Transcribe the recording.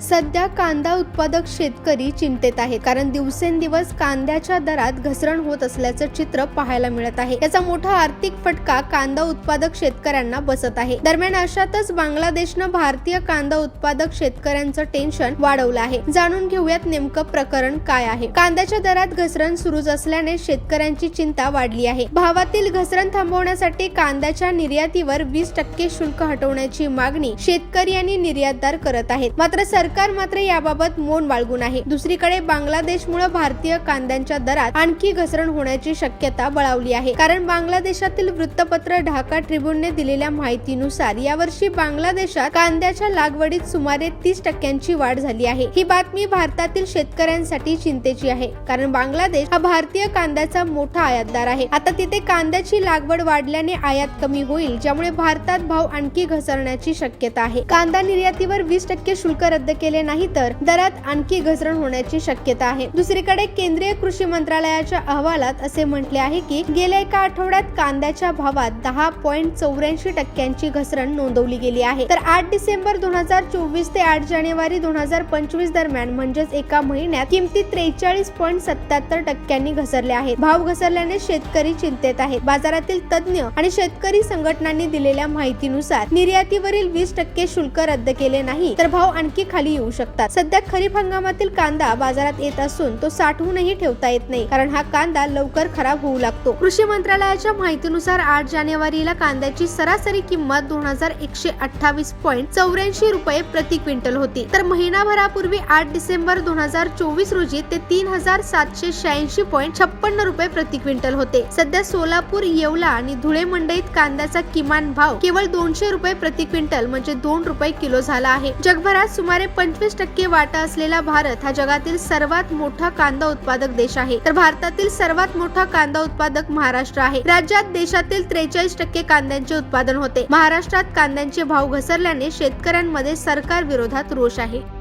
सध्या कांदा उत्पादक शेतकरी चिंतेत आहेत कारण दिवसेंदिवस कांद्याच्या दरात घसरण होत असल्याचं चित्र पाहायला मिळत आहे. याचा मोठा आर्थिक फटका कांदा उत्पादक शेतकऱ्यांना बसत आहे. दरम्यान अशातच बांगलादेशनं भारतीय कांदा उत्पादक शेतकऱ्यांचं टेन्शन वाढवलं आहे. जाणून घेऊयात नेमकं प्रकरण काय आहे. कांद्याच्या दरात घसरण सुरूच असल्याने शेतकऱ्यांची चिंता वाढली आहे. भावातील घसरण थांबवण्यासाठी कांद्याच्या निर्यातीवर वीस टक्के शुल्क हटवण्याची मागणी शेतकरी आणि निर्यातदार करत आहेत. मात्र सर सरकार मात्र याबाबत मौन बाळगून आहे दुसरीकडे बांगलादेशमुळे भारतीय कांद्यांच्या दरात आणखी घसरण होण्याची शक्यता बळावली आहे. कारण बांगलादेशातील वृत्तपत्र ढाका ट्रिब्यूनने दिलेल्या माहितीनुसार यावर्षी बांगलादेशात कांद्याच्या लागवडीत सुमारे तीस टक्क्यांची वाढ झाली आहे. ही बातमी भारतातील शेतकऱ्यांसाठी चिंतेची आहे. कारण बांगलादेश हा भारतीय कांद्याचा मोठा आयातदार आहे. आता तिथे कांद्याची लागवड वाढल्याने आयात कमी होईल ज्यामुळे भारतात भाव आणखी घसरण्याची शक्यता आहे. कांदा निर्यातीवर वीस टक्के शुल्क रद्द केले नाही तर दरात आणखी घसरण होण्याची शक्यता आहे. दुसरीकडे केंद्रीय कृषी मंत्रालयाच्या अहवालात असे म्हटले आहे की गेल्या एका आठवड्यात कांद्याच्या भावात दहा पॉईंट चौऱ्याऐंशी टक्क्यांची घसरण नोंदवली गेली आहे. तर आठ डिसेंबर दोन हजार चोवीस ते आठ जानेवारी दोन हजार पंचवीस दरम्यान म्हणजेच एका महिन्यात किमती त्रेचाळीस पॉईंट सत्याहत्तर टक्क्यांनी घसरल्या आहेत. भाव घसरल्याने शेतकरी चिंतेत आहेत. बाजारातील तज्ज्ञ आणि शेतकरी संघटनांनी दिलेल्या माहितीनुसार निर्यातीवरील वीस टक्के शुल्क रद्द केले नाही. तर भाव आणखी खाली खाली येऊ शकतात. सध्या खरीप हंगामातील कांदा बाजारात येत असून तो साठवूनही ठेवता येत नाही कारण हा कांदा लवकर खराब होऊ लागतो. कृषी मंत्रालयाच्या माहितीनुसार आठ जानेवारीला कांद्याची सरासरी किंमत दोन हजार एकशे अठ्ठावीस पॉईंट चौऱ्याऐंशी रुपये प्रति क्विंटल होती. तर महिनाभरापूर्वी आठ डिसेंबर दोन हजार चोवीस रोजी ते तीन हजार सातशे शहाऐंशी पॉईंट छप्पन्न रुपये प्रति क्विंटल होते. सध्या सोलापूर येवला आणि धुळे मंडईत कांद्याचा किमान भाव केवळ दोनशे रुपये प्रति क्विंटल म्हणजे दोन रुपये किलो झाला आहे. जगभरात सुमारे पंचवीस टक्के वाटा असलेला भारत हा जगातील सर्वात मोठा कांदा उत्पादक देश आहे. तर भारतातील सर्वात मोठा कांदा उत्पादक महाराष्ट्र आहे. राज्यात देशातील त्रेचाळीस टक्के कांद्यांचे उत्पादन होते. महाराष्ट्रात कांद्यांचे भाव घसरल्याने शेतकऱ्यांमध्ये सरकार विरोधात रोष आहे.